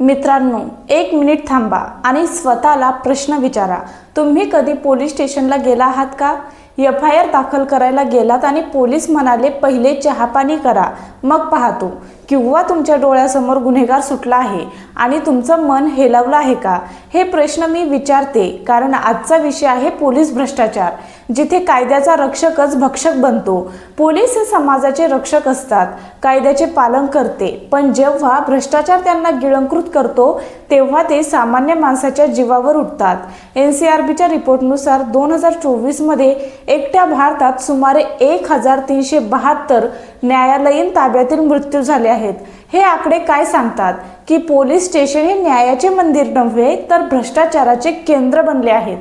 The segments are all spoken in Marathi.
मित्रांनो एक मिनिट थांबा आणि स्वतःला प्रश्न विचारा. तुम्ही कधी पोलीस स्टेशनला गेला आहात का? एफ आय आर दाखल करायला गेलात आणि पोलीस म्हणाले पहिले चहापाणी करा मग पाहतो. किंवा तुमच्या डोळ्यासमोर गुन्हेगार सुटला आहे आणि तुमचं मन हेलावलं आहे का? हे प्रश्न मी विचारते कारण आजचा विषय आहे पोलीस भ्रष्टाचार. जिथे कायद्याचा रक्षकच भक्षक बनतो. पोलीस हे समाजाचे रक्षक असतात. कायद्याचे पालन करते. पण जेव्हा भ्रष्टाचार त्यांना गिळंकृत करतो तेव्हा ते सामान्य माणसाच्या जीवावर उठतात. एन सी आर बीच्या रिपोर्टनुसार दोन हजार चोवीसमध्ये एकट्या भारतात सुमारे एक हजार तीनशे बहात्तर न्यायालयीन ताब्यातील मृत्यू झाले आहेत. हे आकडे काय सांगतात? की पोलीस स्टेशन हे न्यायाचे मंदिर नव्हे तर भ्रष्टाचाराचे केंद्र बनले आहेत.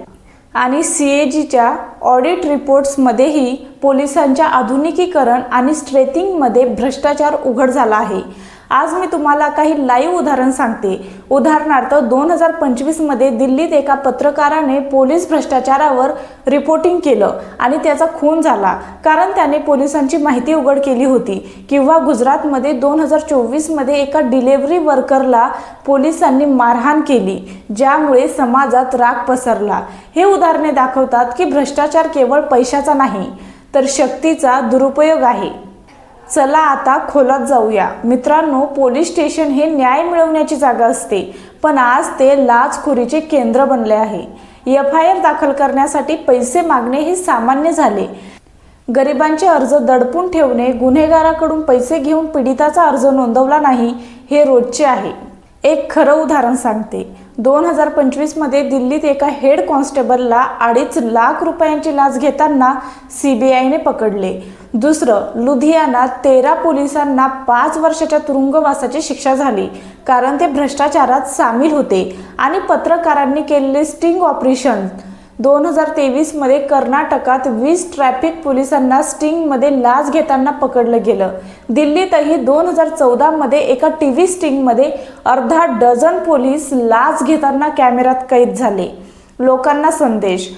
आणि सी ए जीच्या ऑडिट रिपोर्ट्समध्येही पोलिसांच्या आधुनिकीकरण आणि स्ट्रेथिंगमध्ये भ्रष्टाचार उघड झाला आहे. आज मी तुम्हाला काही लाईव्ह उदाहरण सांगते. उदाहरणार्थ दोन हजार पंचवीसमध्ये दिल्लीत एका पत्रकाराने पोलीस भ्रष्टाचारावर रिपोर्टिंग केलं आणि त्याचा खून झाला. कारण त्याने पोलिसांची माहिती उघड केली होती. किंवा गुजरातमध्ये दोन हजार चोवीसमध्ये एका डिलेव्हरी वर्करला पोलिसांनी मारहाण केली ज्यामुळे समाजात राग पसरला. हे उदाहरणे दाखवतात की भ्रष्टाचार केवळ पैशाचा नाही तर शक्तीचा दुरुपयोग आहे. चला आता खोलात जाऊया. मित्रांनो पोलीस स्टेशन हे न्याय मिळवण्याची जागा असते पण आज ते लाचखोरीचे केंद्र बनले आहे. एफ आय आर दाखल करण्यासाठी पैसे मागणे हे सामान्य झाले. गरिबांचे अर्ज दडपून ठेवणे गुन्हेगाराकडून पैसे घेऊन पीडिताचा अर्ज नोंदवला नाही हे रोजचे आहे. एक खरं उदाहरण सांगते. दोन हजार पंचवीसमध्ये दिल्लीत एका हेड कॉन्स्टेबलला अडीच लाख रुपयांची लाच घेताना सी बी आयने पकडले. दुसरं लुधियानात तेरा पोलिसांना पाच वर्षाच्या तुरुंगवासाची शिक्षा झाली कारण ते भ्रष्टाचारात सामील होते आणि पत्रकारांनी केलेले स्टिंग ऑपरेशन. दोन हजार तेवीसमध्ये कर्नाटकात वीस ट्रॅफिक पोलिसांना स्टिंगमध्ये लाच घेताना पकडलं गेलं. दिल्लीतही दोन हजार चौदामध्ये एका टी व्ही स्टिंगमध्ये अर्धा डझन पोलीस लाच घेताना कॅमेऱ्यात कैद झाले. लोकांना संदेश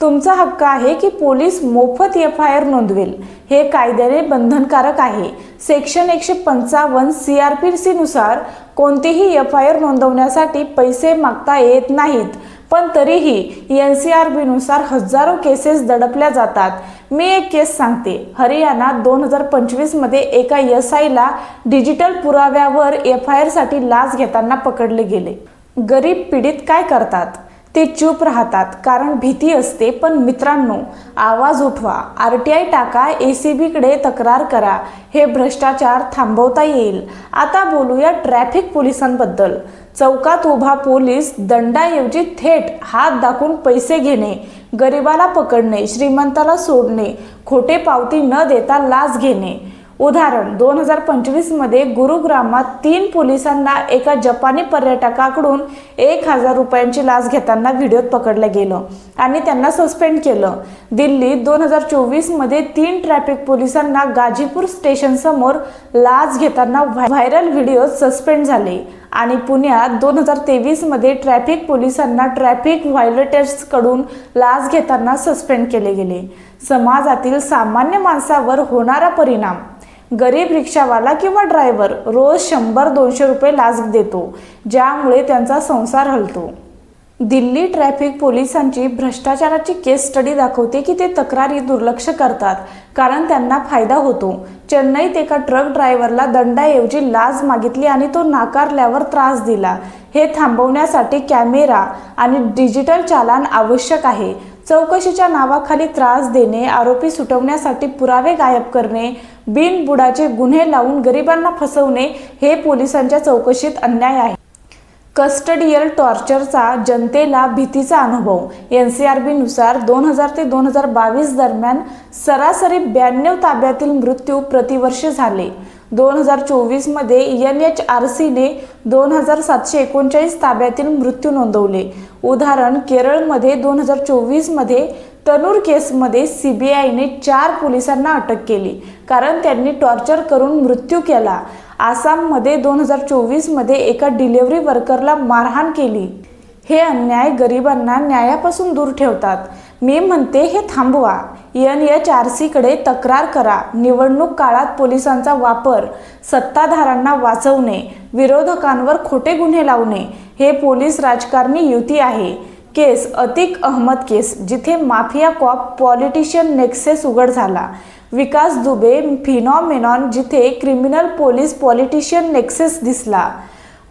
तुमचा हक्क आहे की पोलीस मोफत एफ आय आर नोंदवेल. हे कायद्याने बंधनकारक आहे. सेक्शन एकशे पंचावन्न सी आर पी सीनुसार कोणतीही एफ आय आर नोंदवण्यासाठी पैसे मागता येत नाहीत. पण तरीही एन सी आर बीनुसार हजारो केसेस दडपल्या जातात. मी एक केस सांगते. हरियाणात दोन हजार पंचवीसमध्ये एका एस आयला डिजिटल पुराव्यावर एफ आय आरसाठी लाच घेताना पकडले गेले. गरीब पीडित काय करतात? ते चूप राहतात कारण भीती असते. पण मित्रांनो आवाज उठवा. आर टी आय टाका ए सी बीकडे तक्रार करा. हे भ्रष्टाचार थांबवता येईल. आता बोलूया ट्रॅफिक पोलिसांबद्दल. चौकात उभा पोलीस दंडाऐवजी थेट हात दाखवून पैसे घेणे गरिबाला पकडणे श्रीमंताला सोडणे खोटे पावती न देता लाच घेणे. उदाहरण दोन हजार पंचवीसमध्ये गुरुग्रामात तीन पोलिसांना एका जपानी पर्यटकाकडून एक हजार रुपयांची लाच घेताना व्हिडिओत पकडलं गेलं आणि त्यांना सस्पेंड केलं. दिल्लीत दोन हजार चोवीसमध्ये तीन ट्रॅफिक पोलिसांना गाझीपूर स्टेशनसमोर लाच घेताना व्हाय- व्हायरल व्हिडिओ सस्पेंड झाले आणि पुण्यात दोन हजार तेवीसमध्ये ट्रॅफिक पोलिसांना ट्रॅफिक व्हायलेटर्सकडून लाच घेताना सस्पेंड केले गेले. समाजातील सामान्य माणसावर होणारा परिणाम गरीब रिक्षावाला किंवा ड्रायव्हर रोज शंभर दोनशे रुपये लाच देतो ज्यामुळे त्यांचा संसार हलतो. दिल्ली ट्रॅफिक पोलिसांची भ्रष्टाचाराची केस स्टडी दाखवते की ते तक्रारी दुर्लक्ष करतात कारण त्यांना फायदा होतो. चेन्नईत एका ट्रक ड्रायव्हरला दंडाऐवजी लाच मागितली आणि तो नाकारल्यावर त्रास दिला. हे थांबवण्यासाठी कॅमेरा आणि डिजिटल चालान आवश्यक आहे. चौकशीच्या नावाखाली त्रास देणे आरोपी सुटवण्यासाठी पुरावे गायब करणे बिनबुडाचे गुन्हे लावून गरिबांना फसवणे हे पोलिसांच्या चौकशीत अन्याय आहे. कस्टडियल टॉर्चरचा जनतेला भीतीचा अनुभव. एन सी आर बीनुसार दोन हजार ते दोन हजार बावीस दरम्यान सरासरी ब्याण्णव ताब्यातील मृत्यू प्रतिवर्ष झाले. दोन हजार चोवीसमध्ये एन एच आर सीने दोन हजार सातशे एकोणचाळीस ताब्यातील मृत्यू नोंदवले. उदाहरण केरळमध्ये दोन हजार चोवीसमध्ये तनूर केसमध्ये सी बी आयने चार पोलिसांना अटक केली कारण त्यांनी टॉर्चर करून मृत्यू केला. आसाममध्ये दोन हजार चोवीसमध्ये एका डिलेव्हरी वर्करला मारहाण केली. हे अन्याय गरिबांना न्यायापासून दूर ठेवतात. मी म्हणते हे थांबवा. एन एच आर सीकडे तक्रार करा. निवडणूक काळात पोलिसांचा वापर सत्ताधाऱ्यांना वाचवणे विरोधकांवर खोटे गुन्हे लावणे हे पोलीस राजकारणी युती आहे. केस अतिक अहमद केस. जिथे माफिया कॉप पॉलिटिशियन नेक्सेस उघड झाला. विकास दुबे फिनॉमेनॉन जिथे क्रिमिनल पोलीस पॉलिटिशियन नेक्सेस दिसला.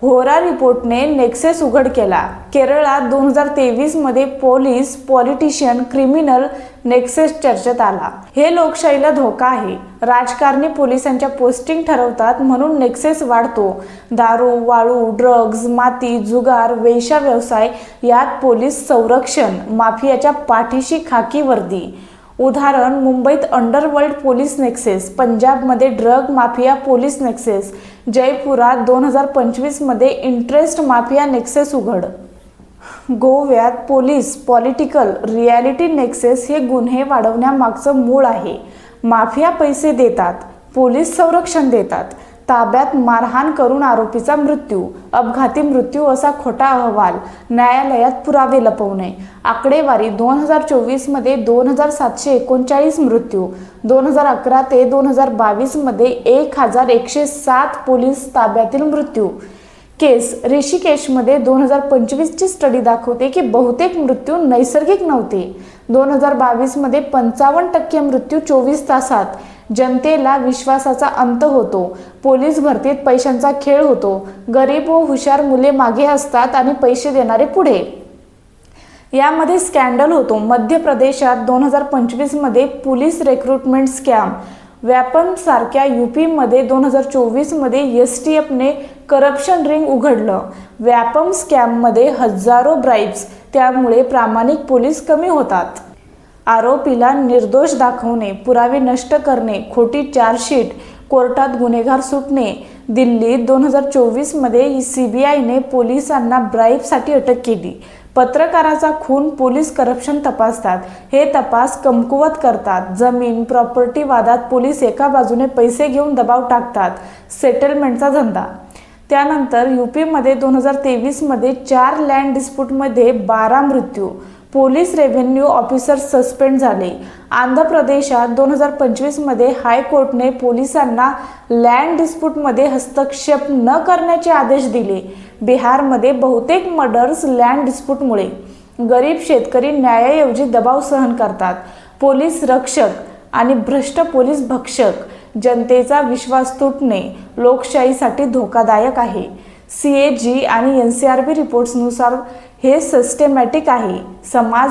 होरा रिपोर्टने नेक्सेस उघड केला. केरळात दोन हजार तेवीसमध्ये पोलीस पॉलिटिशियन क्रिमिनल नेक्सेस चर्चेत आला. हे लोकशाहीला धोका आहे. राजकारणी पोलिसांच्या पोस्टिंग ठरवतात म्हणून नेक्सेस वाढतो. दारू वाळू ड्रग्ज माती जुगार वेशा व्यवसाय यात पोलीस संरक्षण माफियाच्या पाठीशी खाकी वर्दी. उदाहरण मुंबईत अंडरवर्ल्ड पोलीस नेक्सेस पंजाबमध्ये ड्रग माफिया पोलीस नेक्सेस जयपुरात दोन हजार पंचवीसमध्ये इंटरेस्ट माफिया नेक्सेस उघड. गोव्यात पोलीस पॉलिटिकल रियालिटी नेक्सेस हे गुन्हे वाढवण्यामागचं मूळ आहे. माफिया पैसे देतात पोलीस संरक्षण देतात. ताब्यात मारहाण करून आरोपीचा मृत्यू अपघाती मृत्यू असा खोटा अहवाल न्यायालयात पुरावे लपवणे. आकडेवारी दोन हजार चोवीसमध्ये दोन हजार सातशे एकोणचाळीस मृत्यू दोन हजार अकरा ते दोन हजार बावीसमध्ये एक हजार एकशे सात पोलीस ताब्यातील मृत्यू. केस ऋषिकेशमध्ये दोन हजार पंचवीसची स्टडी दाखवते की बहुतेक मृत्यू नैसर्गिक नव्हते. दोन हजार बावीसमध्ये पंचावन्न टक्के मृत्यू चोवीस तासात जनतेला विश्वासाचा अंत होतो. पोलीस भरतीत पैशांचा खेळ होतो. गरीब व हुशार मुले मागे असतात आणि पैसे देणारे पुढे. यामध्ये स्कॅन्डल होतो. मध्य प्रदेशात दोन हजार पंचवीसमध्ये पोलीस रेक्रुटमेंट स्कॅम व्यापमसारख्या यूपीमध्ये दोन हजार चोवीसमध्ये एस टी एफने करप्शन रिंग उघडलं. व्यापम स्कॅममध्ये हजारो ब्राईब्स त्यामुळे प्रामाणिक पोलीस कमी होतात. आरोपीला निर्दोष दाखवणे पुरावे नष्ट करणे खोटी चार्जशीट कोर्टात गुन्हेगार सुटणे. दिल्लीत दोन हजार चोवीसमध्ये सी बी आयने पोलिसांना ब्राईबसाठी अटक केली. पत्रकाराचा खून पोलीस करप्शन तपासतात. हे तपास कमकुवत करतात. जमीन प्रॉपर्टी वादात पोलीस एका बाजूने पैसे घेऊन दबाव टाकतात. सेटलमेंटचा धंदा. त्यानंतर यू पीमध्ये दोन हजार तेवीसमध्ये चार लँड डिस्प्यूटमध्ये बारा मृत्यू. पोलीस रेव्हेन्यू ऑफिसर सस्पेंड झाले. आंध्र प्रदेशात दोन हजार पंचवीसमध्ये हायकोर्टने पोलिसांना लँड डिस्प्यूटमध्ये हस्तक्षेप न करण्याचे आदेश दिले. बिहारमध्ये बहुतेक मर्डर्स लँड डिस्प्यूटमुळे. गरीब शेतकरी न्यायाऐवजी दबाव सहन करतात. पोलीस रक्षक आणि भ्रष्ट पोलीस भक्षक जनतेचा विश्वास तुटणे लोकशाहीसाठी धोकादायक आहे. सी ए जी आणि एन सी आर बी रिपोर्ट्सनुसार हे सिस्टेमॅटिक आहे. समाज